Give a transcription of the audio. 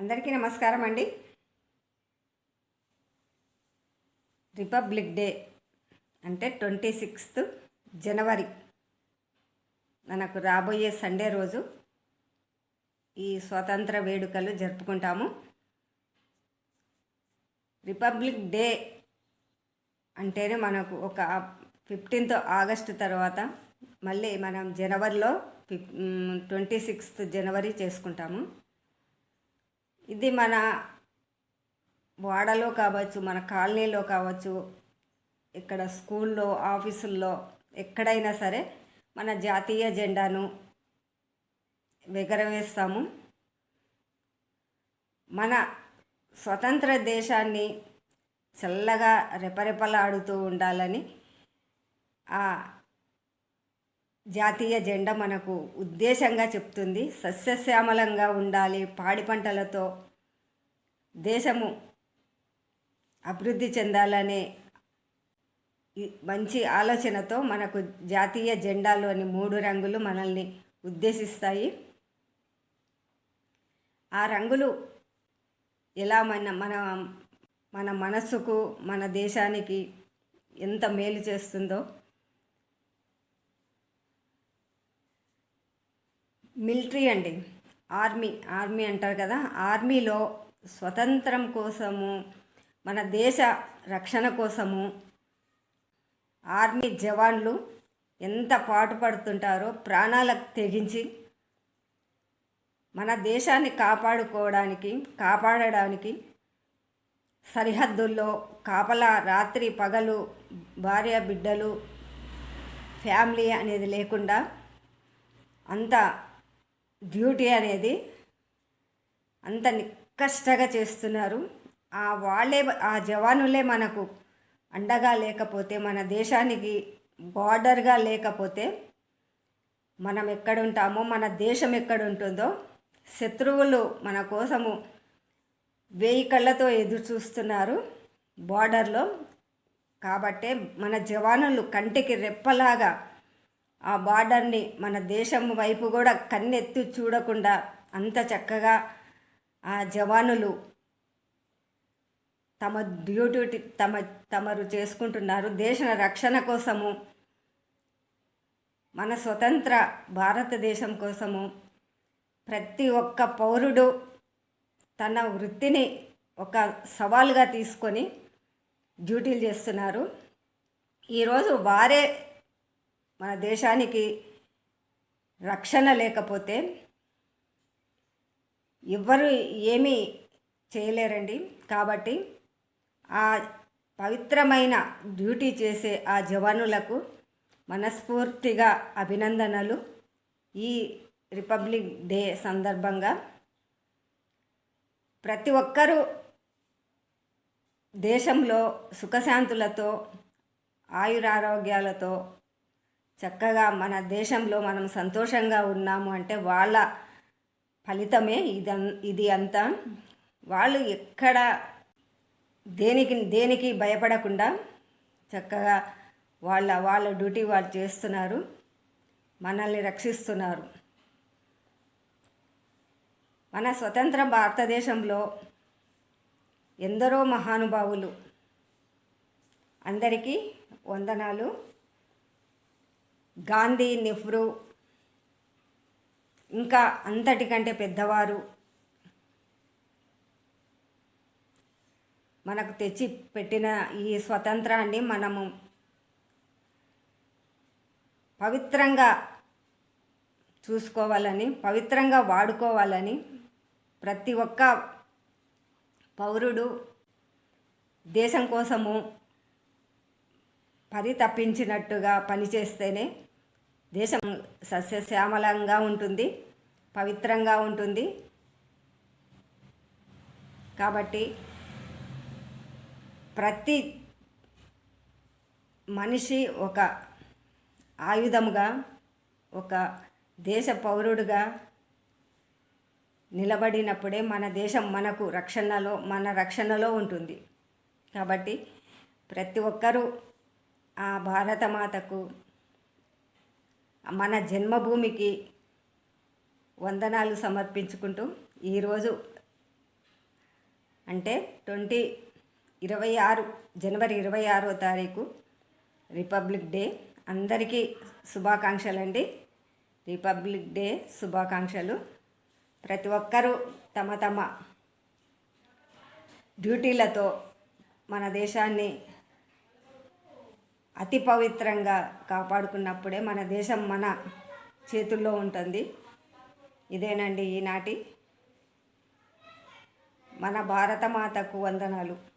అందరికీ నమస్కారం అండి. రిపబ్లిక్ డే అంటే ట్వంటీ సిక్స్త్ జనవరి మనకు రాబోయే సండే రోజు ఈ స్వతంత్ర వేడుకలు జరుపుకుంటాము. రిపబ్లిక్ డే అంటేనే మనకు ఒక ఫిఫ్టీన్త్ ఆగస్టు తర్వాత మళ్ళీ మనం జనవరిలో ఫిఫ్ ట్వంటీ సిక్స్త్ జనవరి చేసుకుంటాము. ఇది మన వాడలో కావచ్చు మన కాలనీలో కావచ్చు ఇక్కడ స్కూల్లో ఆఫీసుల్లో ఎక్కడైనా సరే మన జాతీయ జెండాను ఎగరవేస్తాము మన స్వతంత్ర దేశాన్ని చల్లగా రెపరెపలాడుతూ ఉండాలని ఆ జాతీయ జెండా మనకు ఉద్దేశంగా చెప్తుంది. సస్యశ్యామలంగా ఉండాలి పాడి పంటలతో దేశము అభివృద్ధి చెందాలనే మంచి ఆలోచనతో మనకు జాతీయ జెండాలోని మూడు రంగులు మనల్ని ఉద్దేశిస్తాయి. ఆ రంగులు ఎలా మన మన మన మనస్సుకు మన దేశానికి ఎంత మేలు చేస్తుందో మిలిటరీ అండి. ఆర్మీ ఆర్మీ అంటారు కదా ఆర్మీలో స్వతంత్రం కోసము మన దేశ రక్షణ కోసము ఆర్మీ జవాన్లు ఎంత పాటుపడుతుంటారో ప్రాణాలకు తెగించి మన దేశాన్ని కాపాడుకోవడానికి కాపాడడానికి సరిహద్దుల్లో కాపల రాత్రి పగలు భార్య బిడ్డలు ఫ్యామిలీ అనేది లేకుండా అంత డ్యూటీ అనేది అంత నిక్కష్టగా చేస్తున్నారు. ఆ వాళ్ళే ఆ జవానులే మనకు అండగా లేకపోతే మన దేశానికి బార్డర్గా లేకపోతే మనం ఎక్కడుంటామో మన దేశం ఎక్కడుంటుందో శత్రువులు మన కోసము వేయి కళ్ళతో ఎదురు చూస్తున్నారు బార్డర్లో. కాబట్టే మన జవానులు కంటికి రెప్పలాగా ఆ బార్డర్ని మన దేశం వైపు కూడా కన్నెత్తి చూడకుండా అంత చక్కగా ఆ జవానులు తమ డ్యూటీ తమ తమరు చేసుకుంటున్నారు. దేశ రక్షణ కోసము మన స్వతంత్ర భారతదేశం కోసము ప్రతి ఒక్క పౌరుడు తన వృత్తిని ఒక సవాలుగా తీసుకొని డ్యూటీలు చేస్తున్నారు. ఈరోజు వారే మన దేశానికి రక్షణ లేకపోతే ఎవ్వరు ఏమీ చేయలేరండి. కాబట్టి ఆ పవిత్రమైన డ్యూటీ చేసే ఆ జవానులకు మనస్ఫూర్తిగా అభినందనలు. ఈ రిపబ్లిక్ డే సందర్భంగా ప్రతి ఒక్కరూ దేశంలో సుఖశాంతులతో ఆయురారోగ్యాలతో చక్కగా మన దేశంలో మనం సంతోషంగా ఉన్నాము అంటే వాళ్ళ ఫలితమే ఇది ఇది అంతా. వాళ్ళు ఎక్కడ దేనికి దేనికి భయపడకుండా చక్కగా వాళ్ళ వాళ్ళ డ్యూటీ వాళ్ళు చేస్తున్నారు. మనల్ని రక్షిస్తున్నారు. మన స్వతంత్ర భారతదేశంలో ఎందరో మహానుభావులు అందరికీ వందనాలు. గాంధీ నెహ్రూ ఇంకా అంతటికంటే పెద్దవారు మనకు తెచ్చి పెట్టిన ఈ స్వతంత్రాన్ని మనము పవిత్రంగా చూసుకోవాలని పవిత్రంగా వాడుకోవాలని ప్రతి ఒక్క పౌరుడు దేశం కోసము పరితపించినట్టుగా పనిచేస్తేనే దేశం సస్యశ్యామలంగా ఉంటుంది పవిత్రంగా ఉంటుంది. కాబట్టి ప్రతి మనిషి ఒక ఆయుధముగా ఒక దేశ పౌరుడుగా నిలబడినప్పుడే మన దేశం మనకు రక్షణలో మన రక్షణలో ఉంటుంది. కాబట్టి ప్రతి ఒక్కరూ ఆ భారతమాతకు మన జన్మభూమికి వందనాలు సమర్పించుకుంటూ ఈరోజు అంటే ట్వంటీ ఇరవై ఆరు జనవరి ఇరవై ఆరో తారీఖు రిపబ్లిక్ డే. అందరికీ శుభాకాంక్షలు అండి. రిపబ్లిక్ డే శుభాకాంక్షలు. ప్రతి ఒక్కరూ తమ తమ డ్యూటీలతో మన దేశాన్ని అతి పవిత్రంగా కాపాడుకున్నప్పుడే మన దేశం మన చేతుల్లో ఉంటుంది. ఇదేనండి ఈనాటి మన భారతమాతకు వందనాలు.